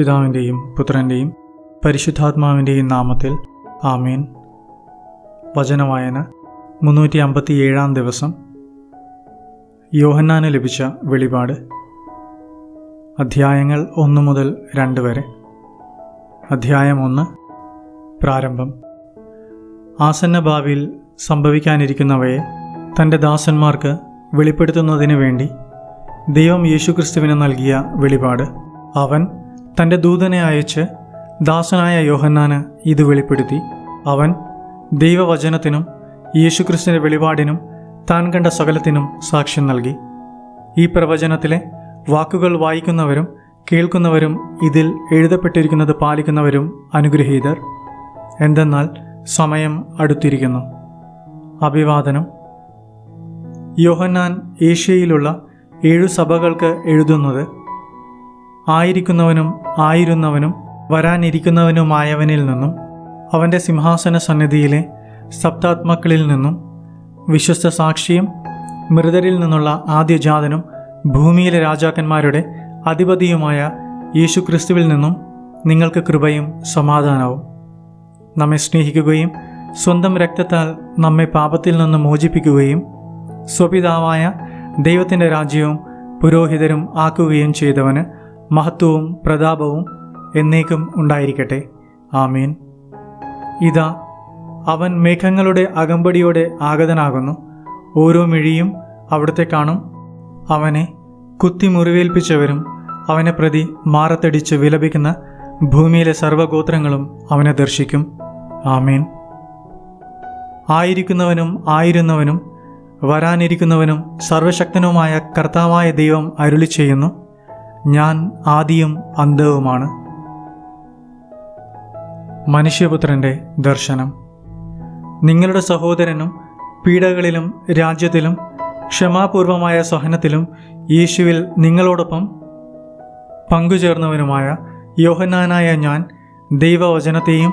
പിതാവിന്റെയും പുത്രന്റെയും പരിശുദ്ധാത്മാവിന്റെയും നാമത്തിൽ ആമീൻ. വചനവായന മുന്നൂറ്റി അമ്പത്തി ഏഴാം ദിവസം. യോഹന്നാന് ലഭിച്ച വെളിപാട്. അധ്യായങ്ങൾ ഒന്ന് മുതൽ രണ്ട് വരെ. അധ്യായം ഒന്ന്. പ്രാരംഭം. ആസന്ന ഭാവിയിൽ സംഭവിക്കാനിരിക്കുന്നവയെ തന്റെ ദാസന്മാർക്ക് വെളിപ്പെടുത്തുന്നതിന് വേണ്ടി ദൈവം യേശുക്രിസ്തുവിന് നൽകിയ വെളിപാട്. അവൻ തന്റെ ദൂതനെ അയച്ച് ദാസനായ യോഹന്നാന് ഇത് വെളിപ്പെടുത്തി. അവൻ ദൈവവചനത്തിനും യേശുക്രിസ്തുവിന്റെ വെളിപാടിനും താൻ കണ്ട സകലത്തിനും സാക്ഷ്യം നൽകി. ഈ പ്രവചനത്തിലെ വാക്കുകൾ വായിക്കുന്നവരും കേൾക്കുന്നവരും ഇതിൽ എഴുതപ്പെട്ടിരിക്കുന്നത് പാലിക്കുന്നവരും അനുഗ്രഹീതർ. എന്തെന്നാൽ സമയം അടുത്തിരിക്കുന്നു. അഭിവാദനം. യോഹന്നാൻ ഏഷ്യയിലുള്ള ഏഴു സഭകൾക്ക് എഴുതുന്നത് ആയിരിക്കുന്നവനും ആയിരുന്നവനും വരാനിരിക്കുന്നവനുമായവനിൽ നിന്നും അവന്റെ സിംഹാസന സന്നിധിയിലെ സപ്താത്മാക്കളിൽ നിന്നും വിശ്വസ്ത സാക്ഷിയും മൃതരിൽ നിന്നുള്ള ആദ്യജാതനും ഭൂമിയിലെ രാജാക്കന്മാരുടെ അധിപതിയുമായ യേശുക്രിസ്തുവിൽ നിന്നും നിങ്ങൾക്ക് കൃപയും സമാധാനവും. നമ്മെ സ്നേഹിക്കുകയും സ്വന്തം രക്തത്താൽ നമ്മെ പാപത്തിൽ നിന്ന് മോചിപ്പിക്കുകയും സ്വപിതാവായ ദൈവത്തിന്റെ രാജ്യവും പുരോഹിതരും ആക്കുകയും ചെയ്തവന് മഹത്വവും പ്രതാപവും എന്നേക്കും ഉണ്ടായിരിക്കട്ടെ. ആമീൻ. ഇതാ അവൻ മേഘങ്ങളുടെ അകമ്പടിയോടെ ആഗതനാകുന്നു. ഓരോ മിഴിയും അവിടുത്തെ കാണും. അവനെ കുത്തി മുറിവേൽപ്പിച്ചവരും അവനെ പ്രതി മാറത്തടിച്ച് വിലപിക്കുന്ന ഭൂമിയിലെ സർവഗോത്രങ്ങളും അവനെ ദർശിക്കും. ആമീൻ. ആയിരിക്കുന്നവനും ആയിരുന്നവനും വരാനിരിക്കുന്നവനും സർവശക്തനുമായ കർത്താവായ ദൈവം അരുളി ചെയ്യുന്നു ഞാൻ ആദിയും അന്തവുമാണ് മനുഷ്യപുത്രന്റെ ദർശനം. നിങ്ങളുടെ സഹോദരനും പീഡകളിലും രാജ്യത്തിലും ക്ഷമാപൂർവമായ സഹനത്തിലും യേശുവിൽ നിങ്ങളോടൊപ്പം പങ്കുചേർന്നവനുമായ യോഹന്നാനായ ഞാൻ ദൈവവചനത്തെയും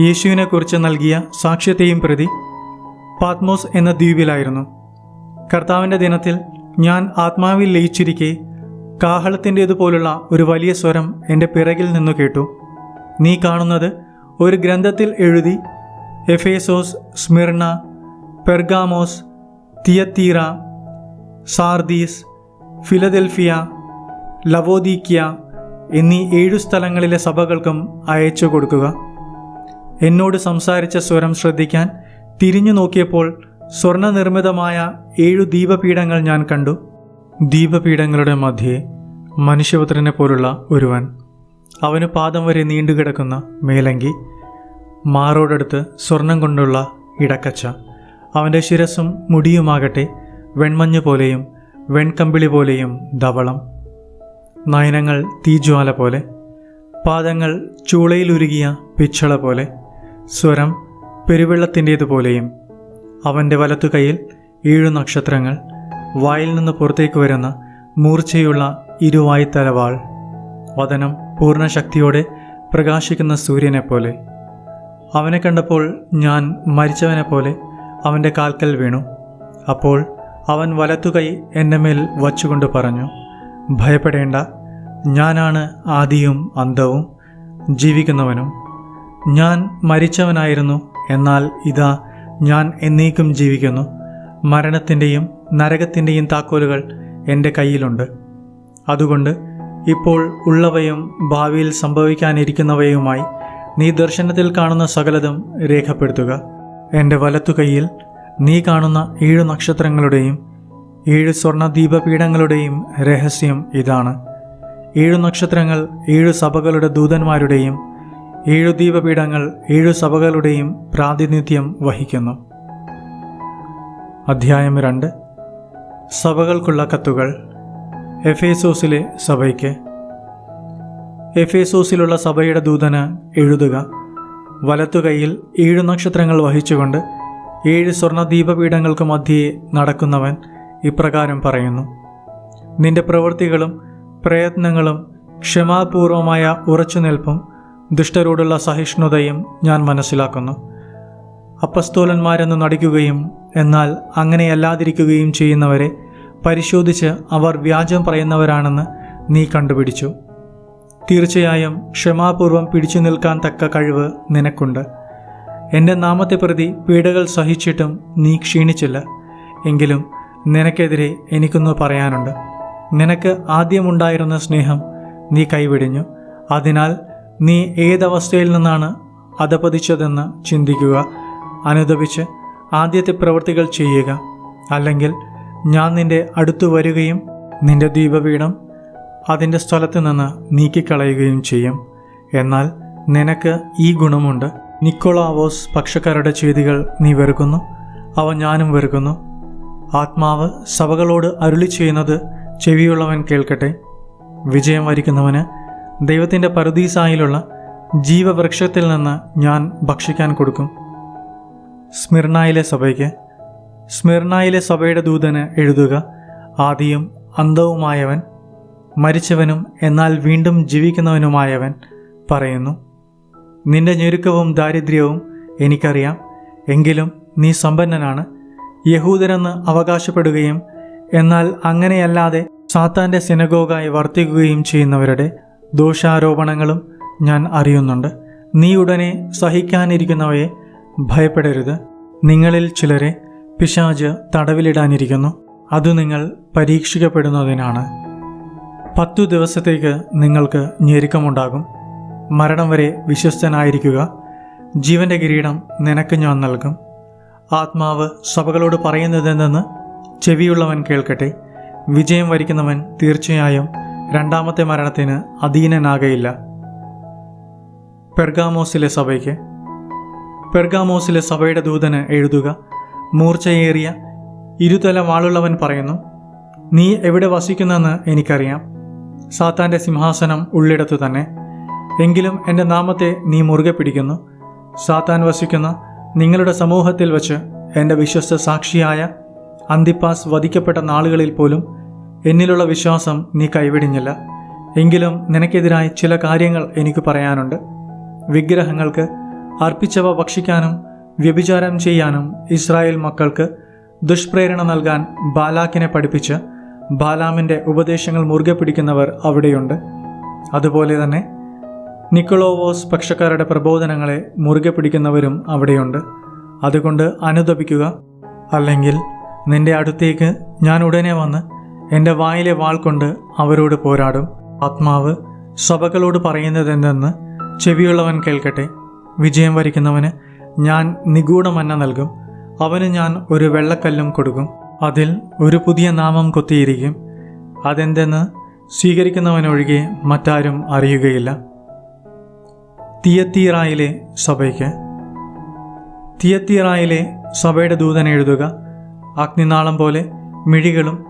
യേശുവിനെക്കുറിച്ച് നൽകിയ സാക്ഷ്യത്തെയും പ്രതി പാത്മോസ് എന്ന ദ്വീപിലായിരുന്നു. കർത്താവിന്റെ ദിനത്തിൽ ഞാൻ ആത്മാവിൽ ലയിച്ചിരിക്കെ കാഹളത്തിന്റേതുപോലുള്ള ഒരു വലിയ സ്വരം എന്റെ പിറകിൽ നിന്നു കേട്ടു. നീ കാണുന്നത് ഒരു ഗ്രന്ഥത്തിൽ എഴുതി Ephesus Smyrna Pergamos Thyatira Sardis Philadelphia Laodicea എന്നീ ഏഴു സ്ഥലങ്ങളിലെ സഭകൾക്കും അയച്ചു കൊടുക്കുക. എന്നോട് സംസാരിച്ച സ്വരം ശ്രദ്ധിക്കാൻ തിരിഞ്ഞു നോക്കിയപ്പോൾ സ്വർണനിർമ്മിതമായ ഏഴു ദീപപീഠങ്ങൾ ഞാൻ കണ്ടു. ദീപപീഠങ്ങളുടെ മധ്യേ മനുഷ്യപുത്രനെ പോലുള്ള ഒരുവൻ അവന് പാദം വരെ നീണ്ടുകിടക്കുന്ന മേലങ്കി മാറോടടുത്ത് സ്വർണം കൊണ്ടുള്ള ഇടക്കച്ച അവന്റെ ശിരസും മുടിയുമാകട്ടെ വെൺമഞ്ഞ് പോലെയും വെൺകമ്പിളി പോലെയും ധവളം നയനങ്ങൾ തീജ്വാല പോലെ പാദങ്ങൾ ചൂളയിലുരുകിയ പിച്ചള പോലെ സ്വരം പെരുവെള്ളത്തിന്റേതുപോലെയും അവന്റെ വലത്തു കൈയിൽ ഏഴു നക്ഷത്രങ്ങൾ വായിൽ നിന്ന് പുറത്തേക്ക് വരുന്ന മൂർച്ചയുള്ള ഇരുവായ്ത്തലവാൾ. വതനം പൂർണശക്തിയോടെ പ്രകാശിക്കുന്ന സൂര്യനെ പോലെ അവനെ കണ്ടപ്പോൾ ഞാൻ മരിച്ചവനെ പോലെ അവന്റെ കാൽക്കൽ വീണു. അപ്പോൾ അവൻ വലത്തുകൈ എന്റെ മേൽ വച്ചുകൊണ്ട് പറഞ്ഞു ഭയപ്പെടേണ്ട. ഞാനാണ് ആദിയും അന്തവും ജീവിക്കുന്നവനും. ഞാൻ മരിച്ചവനായിരുന്നു എന്നാൽ ഇതാ ഞാൻ എന്നേക്കും ജീവിക്കുന്നു. മരണത്തിന്റെയും നരകത്തിന്റെയും താക്കോലുകൾ എന്റെ കയ്യിലുണ്ട്. അതുകൊണ്ട് ഇപ്പോൾ ഉള്ളവയും ഭാവിയിൽ സംഭവിക്കാനിരിക്കുന്നവയുമായി നീ ദർശനത്തിൽ കാണുന്ന സകലതും രേഖപ്പെടുത്തുക. എന്റെ വലത്തു കൈയിൽ നീ കാണുന്ന ഏഴ് നക്ഷത്രങ്ങളുടെയും ഏഴ് സ്വർണ ദീപപീഠങ്ങളുടെയും രഹസ്യം ഇതാണ്. ഏഴു നക്ഷത്രങ്ങൾ ഏഴു സഭകളുടെ ദൂതന്മാരുടെയും ഏഴു ദീപപീഠങ്ങൾ ഏഴു സഭകളുടെയും പ്രാതിനിധ്യം വഹിക്കുന്നു. അധ്യായം രണ്ട്. സഭകൾക്കുള്ള കത്തുകൾ എഫേസോസിലെ സഭയ്ക്ക്. എഫേസോസിലുള്ള സഭയുടെ ദൂതന് എഴുതുക. വലത്തുകൈയിൽ ഏഴു നക്ഷത്രങ്ങൾ വഹിച്ചുകൊണ്ട് ഏഴ് സ്വർണ ദീപപീഠങ്ങൾക്ക് മധ്യേ നടക്കുന്നവൻ ഇപ്രകാരം പറയുന്നു. നിന്റെ പ്രവൃത്തികളും പ്രയത്നങ്ങളും ക്ഷമാപൂർവമായ ഉറച്ചുനിൽപ്പും ദുഷ്ടരോടുള്ള സഹിഷ്ണുതയും ഞാൻ മനസ്സിലാക്കുന്നു. അപ്പസ്തോലന്മാരെന്ന് നടിക്കുകയും എന്നാൽ അങ്ങനെയല്ലാതിരിക്കുകയും ചെയ്യുന്നവരെ പരിശോധിച്ച് അവർ വ്യാജം പറയുന്നവരാണെന്ന് നീ കണ്ടുപിടിച്ചു. തീർച്ചയായും ക്ഷമാപൂർവം പിടിച്ചു നിൽക്കാൻ തക്ക കഴിവ് നിനക്കുണ്ട്. എന്റെ നാമത്തെ പ്രതി പീഡകൾ സഹിച്ചിട്ടും നീ ക്ഷീണിച്ചില്ല. എങ്കിലും നിനക്കെതിരെ എനിക്കൊന്ന് പറയാനുണ്ട്. നിനക്ക് ആദ്യമുണ്ടായിരുന്ന സ്നേഹം നീ കൈവിടിഞ്ഞു. അതിനാൽ നീ ഏതവസ്ഥയിൽ നിന്നാണ് അധപതിച്ചതെന്ന് ചിന്തിക്കുക. അനുദപിച്ച് ആദ്യത്തെ പ്രവൃത്തികൾ ചെയ്യുക. അല്ലെങ്കിൽ ഞാൻ നിന്റെ അടുത്തു വരികയും നിന്റെ ദീപപീഠം അതിന്റെ സ്ഥലത്ത് നിന്ന് നീക്കിക്കളയുകയും ചെയ്യും. എന്നാൽ നിനക്ക് ഈ ഗുണമുണ്ട്. നിക്കോളാവോസ് പക്ഷക്കാരുടെ ചെയ്തികൾ നീ വെറുക്കുന്നു. അവ ഞാനും വെറുക്കുന്നു. ആത്മാവ് സഭകളോട് അരുളി ചെയ്യുന്നത് ചെവിയുള്ളവൻ കേൾക്കട്ടെ. വിജയം വരിക്കുന്നവന് ദൈവത്തിന്റെ പറുദീസായിലുള്ള ജീവവൃക്ഷത്തിൽ നിന്ന് ഞാൻ ഭക്ഷിക്കാൻ കൊടുക്കും. സ്മിർണായിലെ സഭയ്ക്ക്. സ്മിർണായിലെ സഭയുടെ ദൂതന് എഴുതുക ആദിയും അന്തവുമായവൻ മരിച്ചവനും എന്നാൽ വീണ്ടും ജീവിക്കുന്നവനുമായവൻ പറയുന്നു. നിന്റെ ഞെരുക്കവും ദാരിദ്ര്യവും എനിക്കറിയാം എങ്കിലും നീ സമ്പന്നനാണ്. യഹൂദരെന്ന് അവകാശപ്പെടുകയും എന്നാൽ അങ്ങനെയല്ലാതെ സാത്താന്റെ സിനഗോഗായി വർത്തിക്കുകയും ചെയ്യുന്നവരുടെ ദോഷാരോപണങ്ങളും ഞാൻ അറിയുന്നുണ്ട്. നീ ഉടനെ സഹിക്കാനിരിക്കുന്നവയെ ഭയപ്പെടരുത്. നിങ്ങളിൽ ചിലരെ പിശാജ് തടവിലിടാനിരിക്കുന്നു. അത് നിങ്ങൾ പരീക്ഷിക്കപ്പെടുന്നതിനാണ്. പത്തു ദിവസത്തേക്ക് നിങ്ങൾക്ക് ഞെരുക്കമുണ്ടാകും. മരണം വരെ വിശ്വസ്തനായിരിക്കുക. ജീവന്റെ കിരീടം നിനക്ക് ഞാൻ നൽകും. ആത്മാവ് സഭകളോട് പറയുന്നതെന്തെന്ന് ചെവിയുള്ളവൻ കേൾക്കട്ടെ. വിജയം വരിക്കുന്നവൻ തീർച്ചയായും രണ്ടാമത്തെ മരണത്തിന് അധീനനാകയില്ല. പെർഗാമോസിലെ സഭയ്ക്ക് പെർഗാമോസിലെ സഭയുടെ ദൂതന് എഴുതുക. മൂർച്ചയേറിയ ഇരുതല വാളുള്ളവൻ പറയുന്നു നീ എവിടെ വസിക്കുന്നെന്ന് എനിക്കറിയാം. സാത്താന്റെ സിംഹാസനം ഉള്ളിടത്തു തന്നെ. എങ്കിലും എന്റെ നാമത്തെ നീ മുറുകെ പിടിക്കുന്നു. സാത്താൻ വസിക്കുന്ന നിങ്ങളുടെ സമൂഹത്തിൽ വച്ച് എന്റെ വിശ്വസ്ത സാക്ഷിയായ അന്തിപ്പാസ് വധിക്കപ്പെട്ട നാളുകളിൽ പോലും എന്നിലുള്ള വിശ്വാസം നീ കൈവിടിഞ്ഞില്ല. എങ്കിലും നിനക്കെതിരായി ചില കാര്യങ്ങൾ എനിക്ക് പറയാനുണ്ട്. വിഗ്രഹങ്ങൾക്ക് അർപ്പിച്ചവ ഭക്ഷിക്കാനും വ്യഭിചാരം ചെയ്യാനും ഇസ്രായേൽ മക്കൾക്ക് ദുഷ്പ്രേരണ നൽകാൻ ബാലാക്കിനെ പഠിപ്പിച്ച് ബാലാമിന്റെ ഉപദേശങ്ങൾ മുറുകെ പിടിക്കുന്നവർ അവിടെയുണ്ട്. അതുപോലെ തന്നെ നിക്കോളോവോസ് പക്ഷക്കാരുടെ പ്രബോധനങ്ങളെ മുറുകെ പിടിക്കുന്നവരും അവിടെയുണ്ട്. അതുകൊണ്ട് അനുദപിക്കുക. അല്ലെങ്കിൽ നിന്റെ അടുത്തേക്ക് ഞാൻ ഉടനെ വന്ന് എന്റെ വായിലെ വാൾ കൊണ്ട് അവരോട് പോരാടും. ആത്മാവ് സഭകളോട് പറയുന്നതെന്തെന്ന് ചെവിയുള്ളവൻ കേൾക്കട്ടെ. വിജയം വരിക്കുന്നവന് ഞാൻ നിഗൂഢമന്ന നൽകും. അവന് ഞാൻ ഒരു വെള്ളക്കല്ലും കൊടുക്കും. അതിൽ ഒരു പുതിയ നാമം കൊത്തിയിരിക്കും. അതെന്തെന്ന് സ്വീകരിക്കുന്നവനൊഴികെ മറ്റാരും അറിയുകയില്ല. തിയത്തീറായിലെ സഭയ്ക്ക്. തിയത്തീറായിലെ സഭയുടെ ദൂതൻ എഴുതുക അഗ്നിനാളം പോലെ മിഴികളും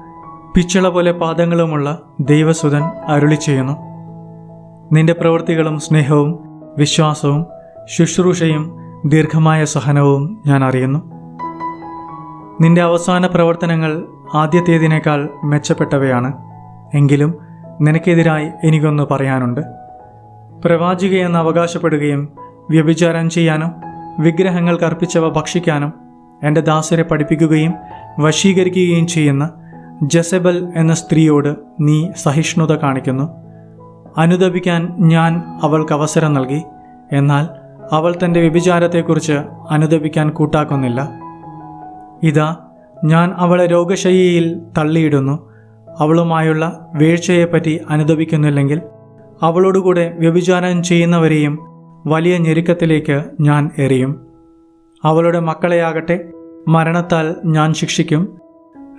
പിച്ചള പോലെ പാദങ്ങളുമുള്ള ദൈവസുതൻ അരുളി ചെയ്യുന്നു നിന്റെ പ്രവൃത്തികളും സ്നേഹവും വിശ്വാസവും ശുശ്രൂഷയും ദീർഘമായ സഹനവും ഞാൻ അറിയുന്നു. നിന്റെ അവസാന പ്രവർത്തനങ്ങൾ ആദ്യത്തേതിനേക്കാൾ മെച്ചപ്പെട്ടവയാണ്. എങ്കിലും നിനക്കെതിരായി എനിക്കൊന്ന് പറയാനുണ്ട്. പ്രവാചികയെന്ന് അവകാശപ്പെടുകയും വ്യഭിചാരം ചെയ്യാനും വിഗ്രഹങ്ങൾ കർപ്പിച്ചവ ഭക്ഷിക്കാനും എന്റെ ദാസരെ പഠിപ്പിക്കുകയും വശീകരിക്കുകയും ചെയ്യുന്ന ജസബൽ എന്ന സ്ത്രീയോട് നീ സഹിഷ്ണുത കാണിക്കുന്നു. അനുദപിക്കാൻ ഞാൻ അവൾക്ക് അവസരം നൽകി. എന്നാൽ അവൾ തന്റെ വ്യഭിചാരത്തെക്കുറിച്ച് അനുദപിക്കാൻ കൂട്ടാക്കുന്നില്ല. ഇതാ ഞാൻ അവളെ രോഗശയ്യയിൽ തള്ളിയിടുന്നു. അവളുമായുള്ള വീഴ്ചയെപ്പറ്റി അനുദപിക്കുന്നില്ലെങ്കിൽ അവളോടുകൂടെ വ്യഭിചാരം ചെയ്യുന്നവരെയും വലിയ ഞെരുക്കത്തിലേക്ക് ഞാൻ എറിയും. അവളുടെ മക്കളെയാകട്ടെ മരണത്താൽ ഞാൻ ശിക്ഷിക്കും.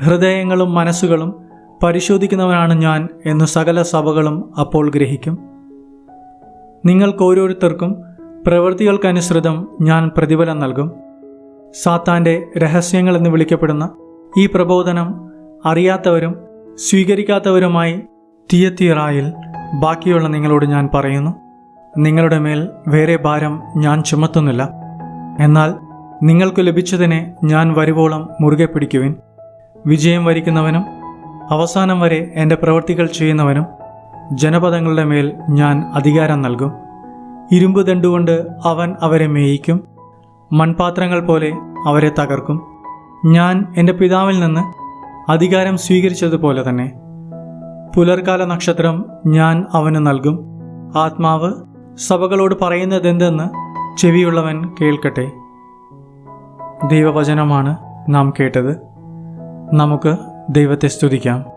ഹൃദയങ്ങളും മനസ്സുകളും പരിശോധിക്കുന്നവനാണ് ഞാൻ എന്ന് സകല സഭകളും അപ്പോൾ ഗ്രഹിക്കും. നിങ്ങൾക്കോരോരുത്തർക്കും പ്രവൃത്തികൾക്കനുസൃതം ഞാൻ പ്രതിഫലം നൽകും. സാത്താന്റെ രഹസ്യങ്ങൾ എന്ന് വിളിക്കപ്പെടുന്ന ഈ പ്രബോധനം അറിയാത്തവരും സ്വീകരിക്കാത്തവരുമായി തീയത്തീറായിൽ ബാക്കിയുള്ള നിങ്ങളോട് ഞാൻ പറയുന്നു. നിങ്ങളുടെ മേൽ വേറെ ഭാരം ഞാൻ ചുമത്തുന്നില്ല. എന്നാൽ നിങ്ങൾക്ക് ലഭിച്ചതിനെ ഞാൻ വരുവോളം മുറുകെ പിടിക്കുവിൻ. വിജയം വരിക്കുന്നവനും അവസാനം വരെ എന്റെ പ്രവൃത്തികൾ ചെയ്യുന്നവനും ജനപദങ്ങളുടെ മേൽ ഞാൻ അധികാരം നൽകും. ഇരുമ്പ് ദണ്ടുകൊണ്ട് അവൻ അവരെ മേയിക്കും. മൺപാത്രങ്ങൾ പോലെ അവരെ തകർക്കും. ഞാൻ എന്റെ പിതാവിൽ നിന്ന് അധികാരം സ്വീകരിച്ചതുപോലെ തന്നെ. പുലർകാല നക്ഷത്രം ഞാൻ അവന് നൽകും. ആത്മാവ് സഭകളോട് പറയുന്നതെന്തെന്ന് ചെവിയുള്ളവൻ കേൾക്കട്ടെ. ദൈവവചനമാണ് നാം കേട്ടത്. നമുക്ക് ദൈവത്തെ സ്തുതിക്കാം.